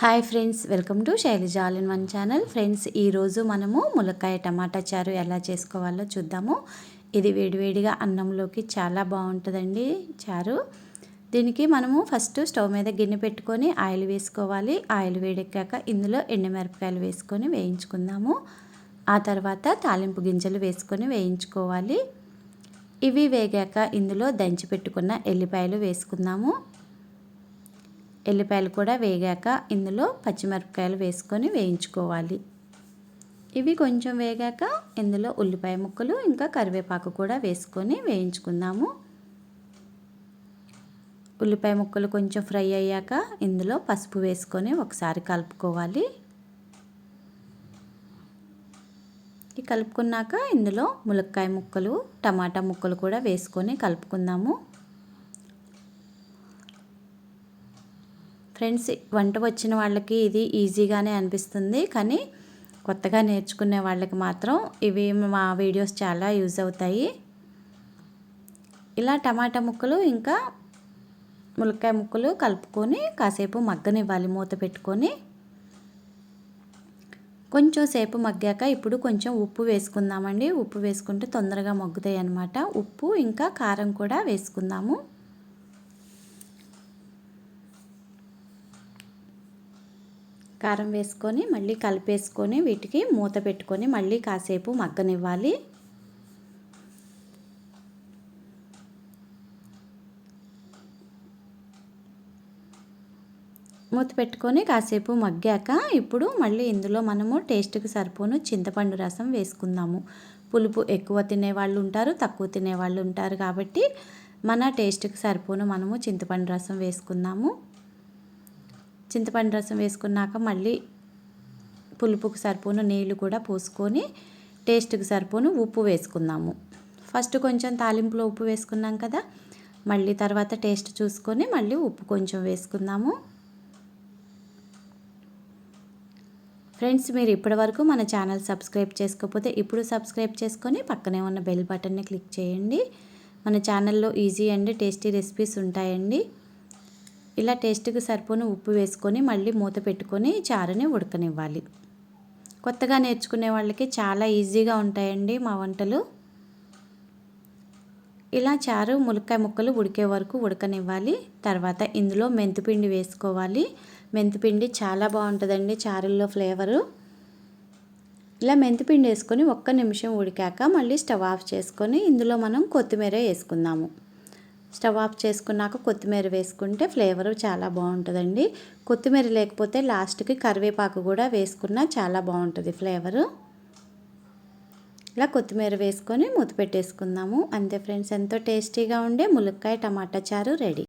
Hi friends welcome to Shailaja all in one channel. Friends ఈరోజు మనము ములక్కాయ టమాటా చారు ఎలా చేసుకోవాలో చూద్దాము. ఇది వేడివేడిగా అన్నంలోకి చాలా బాగుంటుందండి చారు. దీనికి మనము ఫస్ట్ స్టవ్ మీద గిన్నె పెట్టుకొని ఆయిల్ వేసుకోవాలి. ఆయిల్ వేడెక్కాక ఇందులో ఎండుమిరపకాయలు వేసుకొని వేయించుకుందాము. ఆ తర్వాత తాలింపు గింజలు వేసుకొని వేయించుకోవాలి. ఇవి వేగాక ఇందులో దంచి పెట్టుకున్న ఎల్లిపాయలు వేసుకుందాము. ఎల్లిపాయలు కూడా వేగాక ఇందులో పచ్చిమిరపకాయలు వేసుకొని వేయించుకోవాలి. ఇవి కొంచెం వేగాక ఇందులో ఉల్లిపాయ ముక్కలు ఇంకా కరివేపాకు కూడా వేసుకొని వేయించుకుందాము. ఉల్లిపాయ ముక్కలు కొంచెం ఫ్రై అయ్యాక ఇందులో పసుపు వేసుకొని ఒకసారి కలుపుకోవాలి. కలుపుకున్నాక ఇందులో ములక్కాయ ముక్కలు టమాటా ముక్కలు కూడా వేసుకొని కలుపుకుందాము. ఫ్రెండ్స్ వంట వచ్చిన వాళ్ళకి ఇది ఈజీగానే అనిపిస్తుంది. కానీ కొత్తగా నేర్చుకునే వాళ్ళకి మాత్రం ఇవి మా వీడియోస్ చాలా యూజ్ అవుతాయి. ఇలా టమాటా ముక్కలు ఇంకా ములక్కాయ ముక్కలు కలుపుకొని కాసేపు మగ్గనివ్వాలి. మూత పెట్టుకొని కొంచెం సేపు మగ్గాక ఇప్పుడు కొంచెం ఉప్పు వేసుకుందామండి. ఉప్పు వేసుకుంటే తొందరగా మగ్గుతాయి అన్నమాట. ఉప్పు ఇంకా కారం కూడా వేసుకుందాము. కారం వేసుకొని మళ్ళీ కలిపేసుకొని వీటికి మూత పెట్టుకొని మళ్ళీ కాసేపు మగ్గనివ్వాలి. మూత పెట్టుకొని కాసేపు మగ్గాక ఇప్పుడు మళ్ళీ ఇందులో మనము టేస్ట్కి సరిపోను చింతపండు రసం వేసుకుందాము. పులుపు ఎక్కువ తినేవాళ్ళు ఉంటారు తక్కువ తినేవాళ్ళు ఉంటారు కాబట్టి మన టేస్ట్కి సరిపోను మనము చింతపండు రసం వేసుకుందాము. చింతపండు రసం వేసుకున్నాక మళ్ళీ పులుపుకు సరిపోను నీళ్ళు కూడా పోసుకొని టేస్ట్కి సరిపోను ఉప్పు వేసుకుందాము. ఫస్ట్ కొంచెం తాలింపులో ఉప్పు వేసుకున్నాం కదా మళ్ళీ తర్వాత టేస్ట్ చూసుకొని మళ్ళీ ఉప్పు కొంచెం వేసుకుందాము. ఫ్రెండ్స్ మీరు ఇప్పటివరకు మన ఛానల్ సబ్స్క్రైబ్ చేసుకోకపోతే ఇప్పుడు సబ్స్క్రైబ్ చేసుకొని పక్కనే ఉన్న బెల్ బటన్ని క్లిక్ చేయండి. మన ఛానల్లో ఈజీ అండ్ టేస్టీ రెసిపీస్ ఉంటాయండి. ఇలా టేస్ట్కి సరిపోని ఉప్పు వేసుకొని మళ్ళీ మూత పెట్టుకొని చారుని ఉడకనివ్వాలి. కొత్తగా నేర్చుకునే వాళ్ళకి చాలా ఈజీగా ఉంటాయండి మా వంటలు. ఇలా చారు ములక్కాయ ముక్కలు ఉడికే వరకు ఉడకనివ్వాలి. తర్వాత ఇందులో మెంతిపిండి వేసుకోవాలి. మెంతిపిండి చాలా బాగుంటుందండి చారుల్లో ఫ్లేవరు. ఇలా మెంతిపిండి వేసుకొని ఒక్క నిమిషం ఉడికాక మళ్ళీ స్టవ్ ఆఫ్ చేసుకొని ఇందులో మనం కొత్తిమీర వేసుకుందాము. స్టవ్ ఆఫ్ చేసుకున్నాక కొత్తిమీర వేసుకుంటే ఫ్లేవర్ చాలా బాగుంటుందండి. కొత్తిమీర లేకపోతే లాస్ట్కి కరివేపాకు కూడా వేసుకున్నా చాలా బాగుంటుంది ఫ్లేవరు. ఇలా కొత్తిమీర వేసుకొని మూత పెట్టేసుకుందాము. అంతే ఫ్రెండ్స్ ఎంతో టేస్టీగా ఉండే ములక్కాయ టమాటా చారు రెడీ.